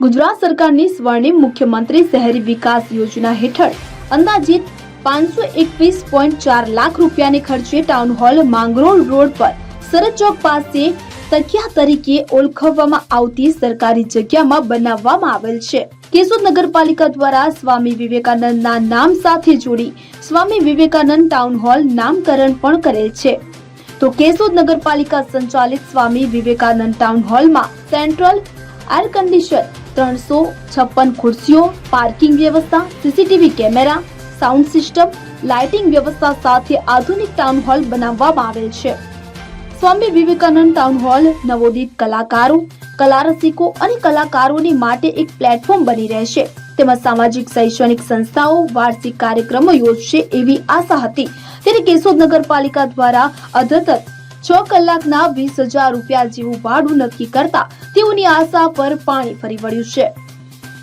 ગુજરાત સરકારની સ્વર્ણિમ મુખ્યમંત્રી શહેરી વિકાસ યોજના હેઠળ અંદાજિત પાંચસો એકવીસ પોઈન્ટ ચાર લાખ રૂપિયાની ખર્ચે ટાઉન હોલ માંગરોળ રોડ પર સરદ ચોક પાસે તકિયા તરીકે ઓળખવામાં આવતી સરકારી જગ્યામાં બનાવવામાં આવેલ છે. કેશોદ નગરપાલિકા દ્વારા સ્વામી વિવેકાનંદના નામ સાથે જોડી સ્વામી વિવેકાનંદ ટાઉન હોલ નામકરણ પણ કરેલ છે. તો કેશોદ નગરપાલિકા સંચાલિત સ્વામી વિવેકાનંદ ટાઉન હોલમાં સેન્ટ્રલ એર કન્ડિશન ત્રણસો છપ્પન ખુરશીઓ પાર્કિંગ વ્યવસ્થા, CCTV camera sound system lighting વ્યવસ્થા સાથે આધુનિક ટાઉન હોલ બનાવવામાં આવેલ છે. સ્વામી વિવેકાનંદ ટાઉન હોલ નવોદિત કલાકારો કલા રસિકો અને કલાકારોની માટે એક પ્લેટફોર્મ બની રહેશે. તેમજ સામાજિક શૈક્ષણિક સંસ્થાઓ, વાર્ષિક કાર્યક્રમો યોજશે એવી આશા હતી. ત્યારે કેશોદ નગરપાલિકા દ્વારા અધતર છ કલાકના વીસ હજાર રૂપિયા જેવું ભાડું નક્કી કરતા તેઓની આશા પર પાણી ફરી વળ્યું છે.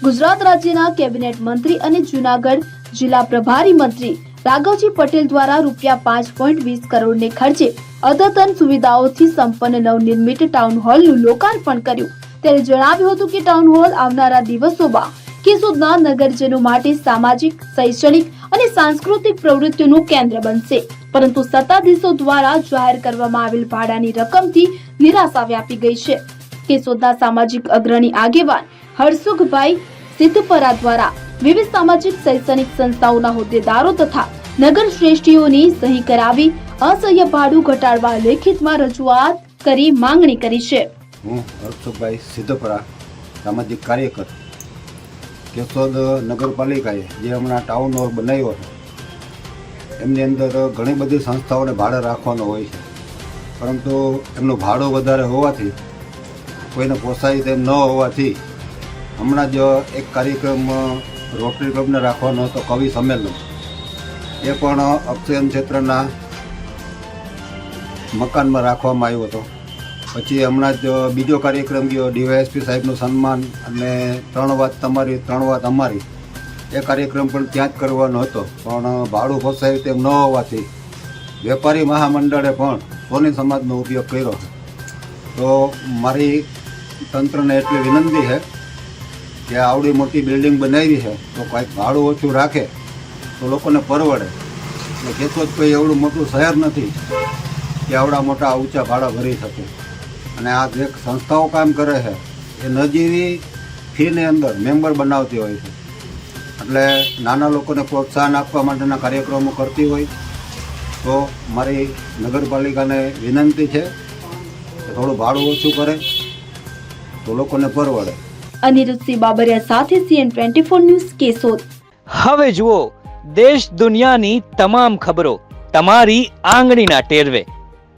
ગુજરાત રાજ્યના કેબિનેટ મંત્રી અને જુનાગઢ જિલ્લા પ્રભારી મંત્રી રાઘવજી પટેલ દ્વારા રૂપિયા પાંચ પોઈન્ટ વીસ કરોડને ખર્ચે અદ્યતન સુવિધાઓથી સંપન્ન નવનિર્મિત ટાઉન હોલનું લોકાર્પણ કર્યું. ત્યારે જણાવ્યું હતું કે ટાઉન હોલ આવનારા દિવસોમાં કેશોદના નગરજનો માટે સામાજિક, શૈક્ષણિક અને સાંસ્કૃતિક પ્રવૃત્તિઓનું કેન્દ્ર બનશે. પરંતુ સત્તાધીશો દ્વારા જાહેર કરવામાં આવેલ ભાડાની રકમથી નિરાશા વ્યાપી ગઈ છે. કેશોદના સામાજિક અગ્રણી આગેવાન હરસુખભાઈ સિદ્ધપરા દ્વારા વિવિધ સામાજિક, શૈક્ષણિક સંસ્થાઓના હોદ્દેદારો તથા નગર શ્રેષ્ઠીઓની સહી કરાવી અસહ્ય ભાડું ઘટાડવા લેખિતમાં રજૂઆત કરી માંગણી કરી છે. હું હર્ષભાઈ સિદ્ધપરા, સામાજિક કાર્યકર. કેશોદ નગરપાલિકાએ જે હમણાં ટાઉન હોલ બનાવ્યો છે, એમની અંદર ઘણી બધી સંસ્થાઓને ભાડે રાખવાનો હોય છે. પરંતુ એમનું ભાડું વધારે હોવાથી, કોઈને પોસાય તેમ ન હોવાથી, હમણાં જ એક કાર્યક્રમ, રોટરી ક્લબને રાખવાનો હતો, કવિ સંમેલન. એ પણ અક્ષયન ક્ષેત્રના મકાનમાં રાખવામાં આવ્યો હતો. પછી હમણાં જ બીજો કાર્યક્રમ ગયો, ડીવાયએસપી સાહેબનું સન્માન અને ત્રણ વાત તમારી, ત્રણ વાત અમારી. એ કાર્યક્રમ પણ ત્યાં જ કરવાનો હતો. પણ ભાડું ફસાયું તેમ ન હોવાથી વેપારી મહામંડળે પણ સોની સમાજનો ઉપયોગ કર્યો તો મારી તંત્રને એટલી વિનંતી છે કે આવડી મોટી બિલ્ડિંગ બનાવી છે, તો કાંઈક ભાડું ઓછું રાખે, તો લોકોને પરવડે. એટલે જ કોઈ એવડું મોટું શહેર નથી કે આવડા મોટા ઊંચા ભાડા ભરી શકે. અને આ જે સંસ્થાઓ કામ કરે છે એ નજીવી ફીની અંદર મેમ્બર બનાવતી હોય છે. એટલે નાના લોકોને પ્રોત્સાહન આપવા માટેના કાર્યક્રમો કરતી હોય. તો મારી નગરપાલિકાને વિનંતી છે કે થોડું ભાડું ઓછું કરે તો લોકોને પરવડે. અનિરુદ્ધસિંહ બાબરિયા સાથે CN twenty four news Keshod. હવે જુઓ દેશ દુનિયાની તમામ ખબરો તમારી આંગળીના ટેરવે.